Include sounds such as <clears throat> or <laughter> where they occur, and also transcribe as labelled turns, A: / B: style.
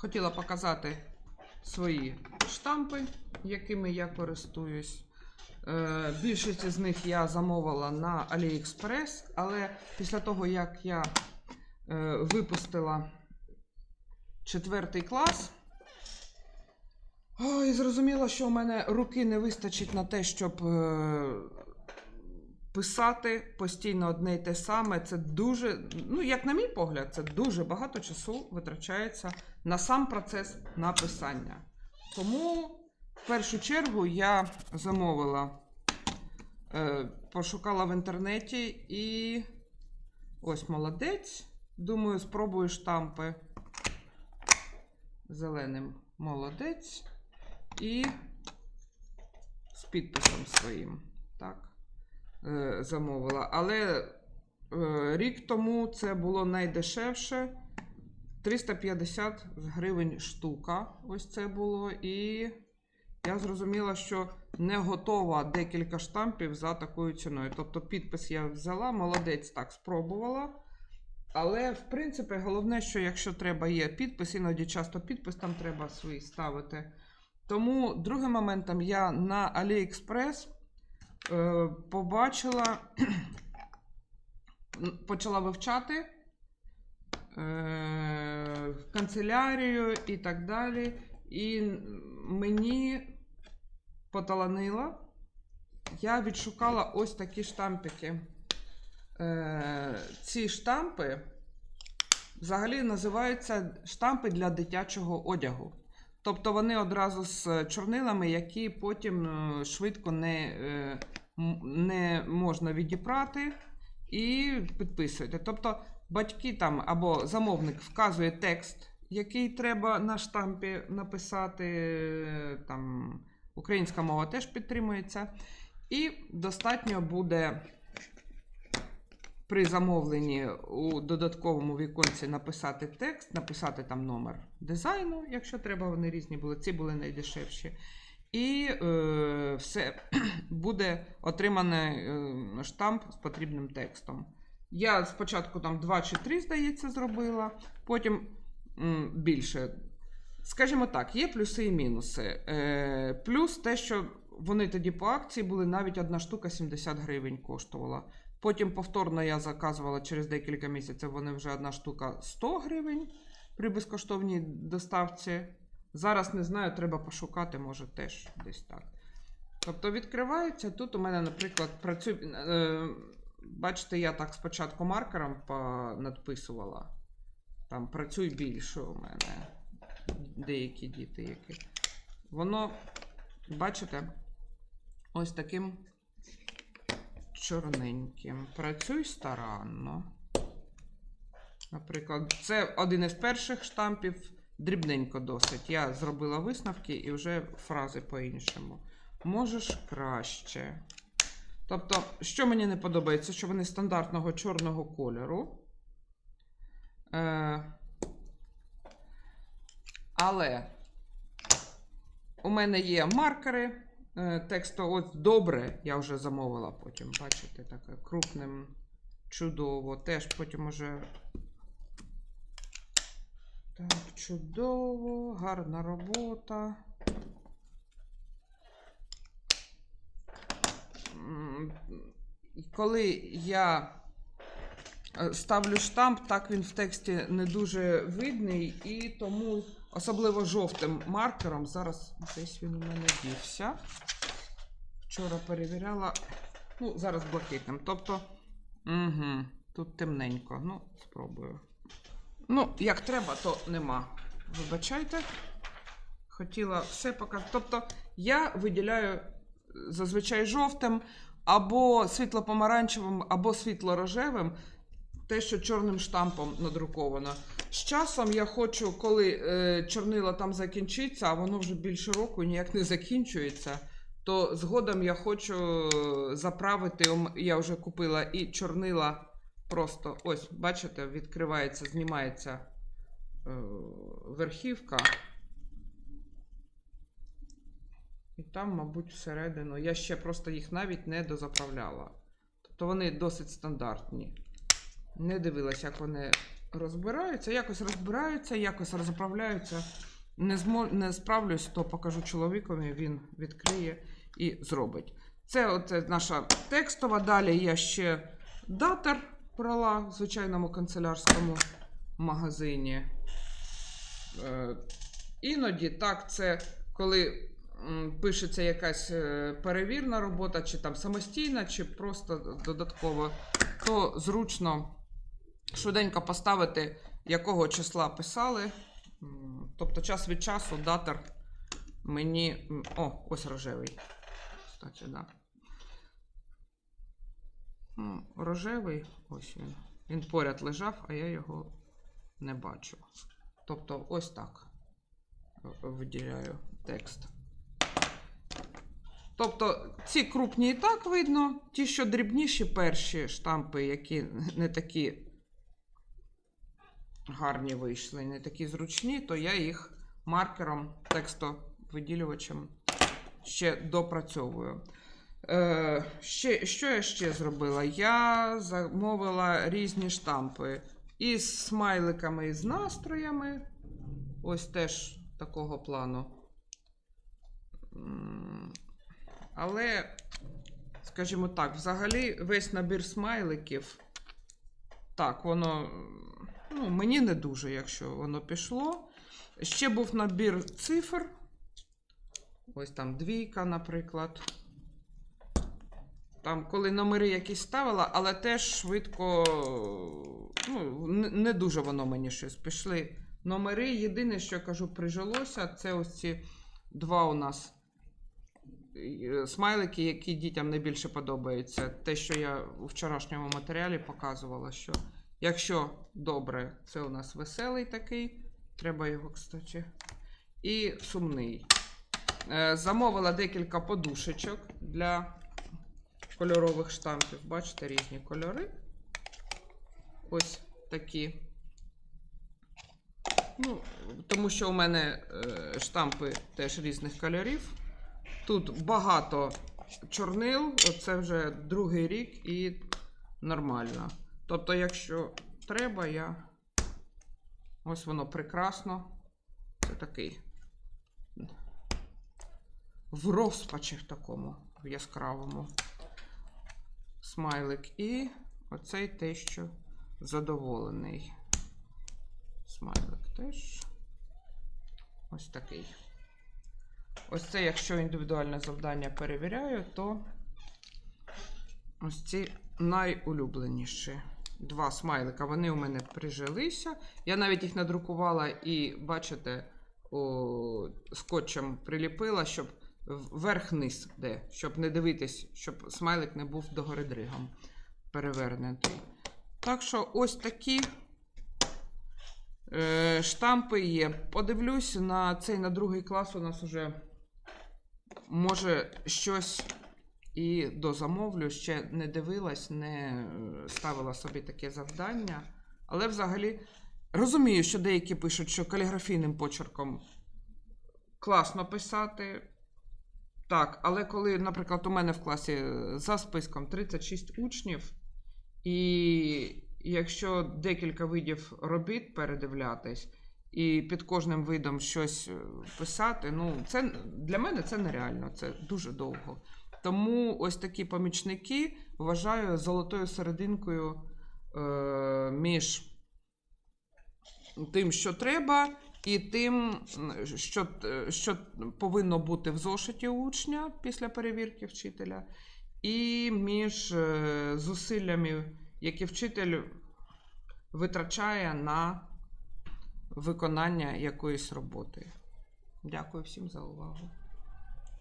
A: хотіла показати свої штампи, якими я користуюсь. Е, Більшість з них я замовила на AliExpress, але після того, як я е, випустила четвертий клас, ой, зрозуміло, що у мене руки не вистачить на те, щоб е, писати постійно одне й те саме. Це дуже, ну, як на мій погляд, це дуже багато часу витрачається на сам процес написання. Тому в першу чергу я замовила, е, пошукала в інтернеті і ось молодець. Думаю, спробую штампи зеленим молодець і з підписом своїм. Так, замовила. Але е, рік тому це було найдешевше. 350 гривень штука. Ось це було. І я зрозуміла, що не готова декілька штампів за такою ціною. Тобто підпис я взяла, молодець так спробувала. Але, в принципі, головне, що якщо треба є підпис, іноді часто підпис там треба свій ставити. Тому другим моментом я на AliExpress е, побачила, <clears throat> почала вивчати е, канцелярію і так далі. І мені поталанило. Я відшукала ось такі штампики. Е, ці штампи взагалі називаються штампи для дитячого одягу. Тобто вони одразу з чорнилами, які потім е, швидко не, е, не можна відіпрати і підписуєте. Тобто батьки там або замовник вказує текст, який треба на штампі написати. Там українська мова теж підтримується. І достатньо буде при замовленні у додатковому віконці написати текст, написати там номер дизайну, якщо треба, вони різні були. Ці були найдешевші. І е, все <clears throat> буде отриманий е, штамп з потрібним текстом. Я спочатку там 2 чи 3, здається, зробила, потім м, більше. Скажімо так, є плюси і мінуси. Е, плюс те, що вони тоді по акції були навіть одна штука 70 гривень коштувала. Потім повторно я заказувала через декілька місяців, вони вже одна штука 100 гривень при безкоштовній доставці. Зараз не знаю, треба пошукати, може теж десь так. Тобто відкривається. Тут у мене, наприклад, працює. Е, бачите, я так спочатку маркером надписувала. Там працюй більше у мене. Деякі діти, які. Воно, бачите, ось таким чорненьким. Працюй старанно. Наприклад, це один із перших штампів, дрібненько досить. Я зробила висновки і вже фрази по-іншому. Можеш краще. Тобто, що мені не подобається, що вони стандартного чорного кольору. Е, але у мене є маркери. Е, Тексту ось добре, я вже замовила потім. Бачите, таке крупним чудово. Теж потім уже. Так, чудово, гарна робота. Коли я е, ставлю штамп, так він в тексті не дуже видний, і тому особливо жовтим маркером. Зараз десь він у мене дівся. Вчора перевіряла. Ну, зараз блакитним. Тобто, угу, тут темненько. Ну, спробую. Ну, як треба, то нема. Вибачайте. Хотіла все показати. Тобто, я виділяю е, зазвичай жовтим, або світло-помаранчевим, або світло-рожевим. Те, що чорним штампом надруковано. З часом я хочу, коли е, чорнила там закінчиться, а воно вже більше року ніяк не закінчується, то згодом я хочу е, заправити. Я вже купила і чорнила просто ось, бачите, відкривається, знімається е, верхівка. І там, мабуть, всередину. Я ще просто їх навіть не дозаправляла. Тобто вони досить стандартні. Не дивилась, як вони розбираються, якось розбираються, якось розправляються. Не, змо... не справлюсь, то покажу чоловікові, він відкриє і зробить. Це от наша текстова. Далі я ще датер брала в звичайному канцелярському магазині. Е, іноді так, це коли пишеться якась е, перевірна робота, чи там самостійна, чи просто додатково, то зручно швиденько поставити, якого числа писали. Тобто час від часу датер мені. О, ось рожевий. Кстати, да. Ну, рожевий, ось він. Він поряд лежав, а я його не бачу. Тобто, ось так виділяю текст. Тобто, ці крупні і так видно, ті, що дрібніші перші штампи, які не такі гарні вийшли, не такі зручні, то я їх маркером, текстовиділювачем ще допрацьовую. Е, ще, що я ще зробила? Я замовила різні штампи із смайликами і з настроями. Ось теж такого плану. Але, скажімо так, взагалі весь набір смайликів. Так, воно ну, мені не дуже, якщо воно пішло. Ще був набір цифр. Ось там двійка, наприклад. Там, коли номери якісь ставила, але теж швидко. Ну, не- дуже воно мені щось пішли. Номери. Єдине, що я кажу, прижилося, це ось ці два у нас е, смайлики, які дітям найбільше подобаються. Те, що я у вчорашньому матеріалі показувала, що якщо добре, це у нас веселий такий. Треба його, кстати. І сумний. Е, Замовила декілька подушечок для кольорових штампів. Бачите, різні кольори. Ось такі. Ну, тому що у мене е, штампи теж різних кольорів. Тут багато чорнил, це вже другий рік і нормально. Тобто, якщо треба, я. Ось воно прекрасно. Це такий. В розпачі в такому, в яскравому смайлик. І оцей те, що задоволений. Смайлик теж. Ось такий. Ось це, якщо індивідуальне завдання перевіряю, то ось ці найулюбленіші. Два смайлика. Вони у мене прижилися. Я навіть їх надрукувала і, бачите, о, скотчем приліпила, щоб вверх-низ де, щоб не дивитись, щоб смайлик не був догори дригом перевернутий. Так що ось такі е, штампи є. Подивлюсь на цей на другий клас. У нас уже може щось і дозамовлю. Ще не дивилась, не е, ставила собі таке завдання. Але взагалі розумію, що деякі пишуть, що каліграфійним почерком класно писати. Так, але коли, наприклад, у мене в класі е, за списком 36 учнів, і якщо декілька видів робіт передивлятись, і під кожним видом щось е, писати, ну, це для мене це нереально, це дуже довго. Тому ось такі помічники вважаю золотою серединкою е, між тим, що треба, і тим, що, що повинно бути в зошиті учня після перевірки вчителя, і між е, зусиллями, які вчитель витрачає на виконання якоїсь роботи. Дякую всім за увагу.